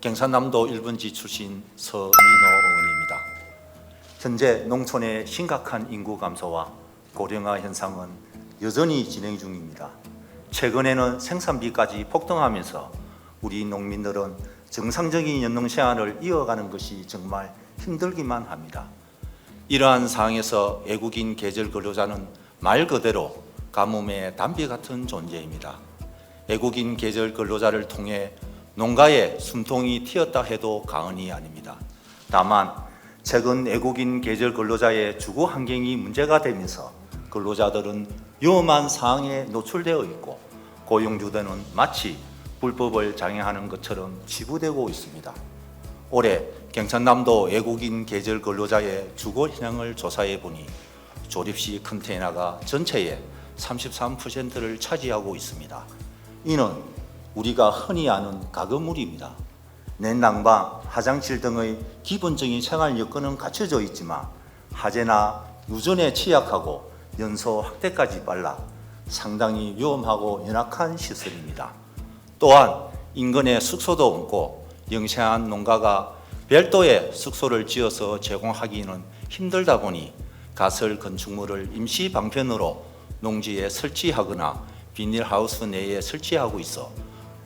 경산남도 1번지 출신 서민호 의원입니다. 현재 농촌의 심각한 인구 감소와 고령화 현상은 여전히 진행 중입니다. 최근에는 생산비까지 폭등하면서 우리 농민들은 정상적인 연농 생활을 이어가는 것이 정말 힘들기만 합니다. 이러한 상황에서 외국인 계절 근로자는 말 그대로 가뭄의 담비 같은 존재입니다. 외국인 계절 근로자를 통해 농가에 숨통이 튀었다 해도 과언이 아닙니다. 다만 최근 외국인 계절 근로자의 주거 환경이 문제가 되면서 근로자들은 위험한 상황에 노출되어 있고 고용주들은 마치 불법을 장애하는 것처럼 치부되고 있습니다. 올해 경천남도 외국인 계절 근로자의 주거 현황을 조사해 보니 조립식 컨테이너가 전체의 33%를 차지하고 있습니다. 이는 우리가 흔히 아는 가건물입니다. 냉난방, 화장실 등의 기본적인 생활 여건은 갖춰져 있지만 하재나 유전에 취약하고 연소 확대까지 빨라 상당히 위험하고 연약한 시설입니다. 또한 인근에 숙소도 없고 영세한 농가가 별도의 숙소를 지어서 제공하기는 힘들다 보니 가설 건축물을 임시 방편으로 농지에 설치하거나 비닐하우스 내에 설치하고 있어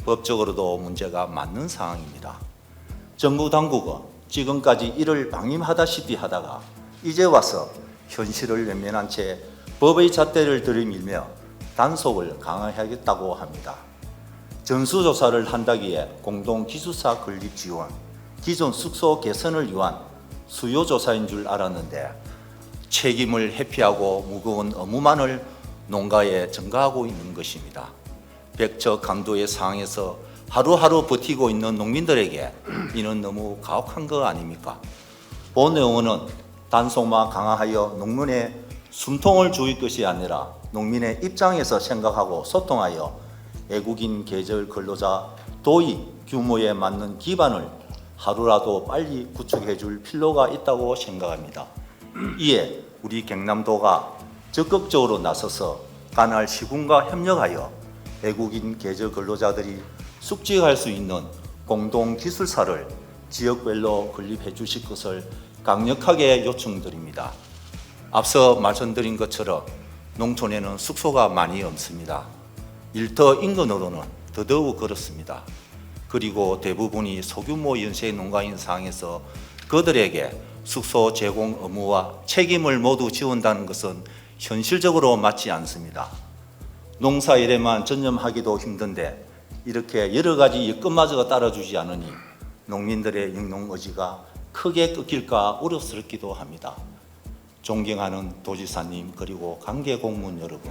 법적으로도 문제가 많은 상황입니다. 정부 당국은 지금까지 이를 방임하다시피 하다가 이제 와서 현실을 외면한 채 법의 잣대를 들이밀며 단속을 강화하겠다고 합니다. 전수조사를 한다기에 공동기숙사 건립 지원, 기존 숙소 개선을 위한 수요조사인 줄 알았는데 책임을 회피하고 무거운 업무만을 농가에 전가하고 있는 것입니다. 백척 강도의 상황에서 하루하루 버티고 있는 농민들에게 이는 너무 가혹한 거 아닙니까? 본 의원은 단속만 강화하여 농민의 숨통을 조일 것이 아니라 농민의 입장에서 생각하고 소통하여 외국인 계절 근로자 도입 규모에 맞는 기반을 하루라도 빨리 구축해 줄 필요가 있다고 생각합니다. 이에 우리 경남도가 적극적으로 나서서 관할 시군과 협력하여 외국인 계절 근로자들이 숙직할 수 있는 공동 기술사를 지역별로 건립해 주실 것을 강력하게 요청드립니다. 앞서 말씀드린 것처럼 농촌에는 숙소가 많이 없습니다. 일터 인근으로는 더더욱 그렇습니다. 그리고 대부분이 소규모 연세 농가인 상황에서 그들에게 숙소 제공 의무와 책임을 모두 지원다는 것은 현실적으로 맞지 않습니다. 농사 일에만 전념하기도 힘든데 이렇게 여러 가지 여건마저가 따라주지 않으니 농민들의 영농 의지가 크게 꺾일까 우려스럽기도 합니다. 존경하는 도지사님 그리고 관계 공무원 여러분,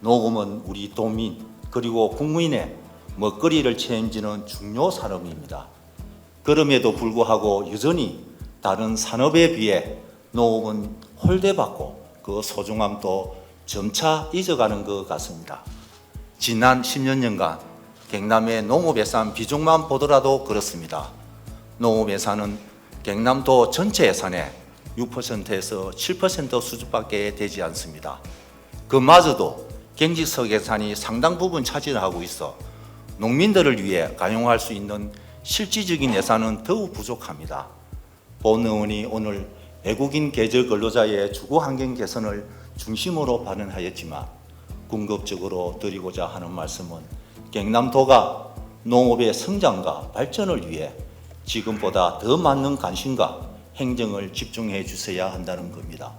녹음은 우리 도민 그리고 국민의 먹거리를 책임지는 중요 산업입니다. 그럼에도 불구하고 여전히 다른 산업에 비해 농업은 홀대받고 그 소중함도 점차 잊어가는 것 같습니다. 지난 10년간 경남의 농업 예산 비중만 보더라도 그렇습니다. 농업 예산은 경남도 전체 예산의 6%에서 7% 수준밖에 되지 않습니다. 그마저도 경직석 예산이 상당 부분 차지하고 있어 농민들을 위해 가용할 수 있는 실질적인 예산은 더욱 부족합니다. 본 의원이 오늘 외국인 계절 근로자의 주거 환경 개선을 중심으로 발언하였지만 궁극적으로 드리고자 하는 말씀은 경남도가 농업의 성장과 발전을 위해 지금보다 더 많은 관심과 행정을 집중해 주셔야 한다는 겁니다.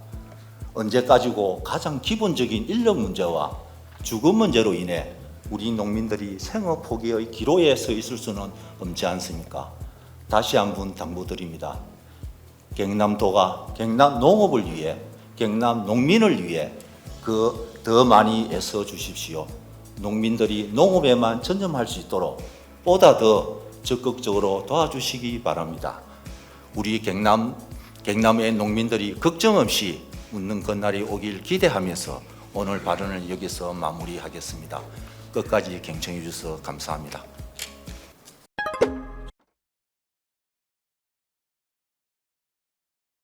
언제까지고 가장 기본적인 인력 문제와 주거 문제로 인해 우리 농민들이 생업 포기의 기로에 서 있을 수는 없지 않습니까? 다시 한번 당부드립니다. 경남도가 경남 농업을 위해 경남 농민을 위해 그 더 많이 애써 주십시오. 농민들이 농업에만 전념할 수 있도록 보다 더 적극적으로 도와주시기 바랍니다. 우리 경남 경남의 농민들이 걱정 없이 웃는 그날이 오길 기대하면서 오늘 발언을 여기서 마무리하겠습니다. 끝까지 경청해 주셔서 감사합니다.